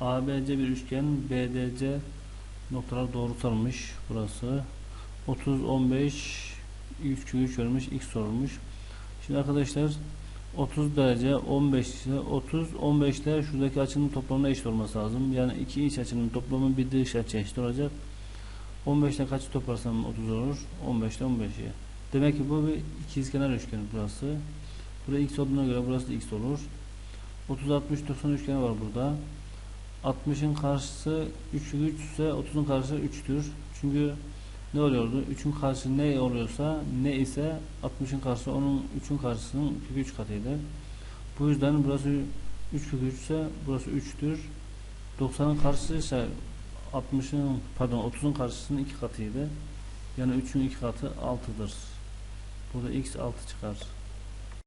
ABC bir üçgen BDC noktalar doğrultalmış burası. 30 15 3 3 vermiş x sorulmuş. Şimdi arkadaşlar 30 derece 15 ise 30 15 ile şuradaki açının toplamına eşit olması lazım. Yani iki iç açının toplamı bir dış açı eşit olacak. 15 ile kaçı toplarsam 30 olur? 15 ile 15'i demek ki bu bir ikizkenar üçgen burası. Burada x olduğuna göre burası da x olur. 30 60 90 üçgeni var burada 60'ın karşısı 3 3 ise 30'un karşısı 3'tür. Çünkü ne oluyordu? 3'ün karşısı ne oluyorsa ne ise 60'ın karşısı onun 3'ün karşısının 3 katıydı. Bu yüzden burası 3 kök 3 ise burası 3'tür. 90'ın karşısı ise 60'ın pardon 30'un karşısının 2 katıydı. Yani 3'ün 2 katı 6'dır. Burada x 6 çıkar.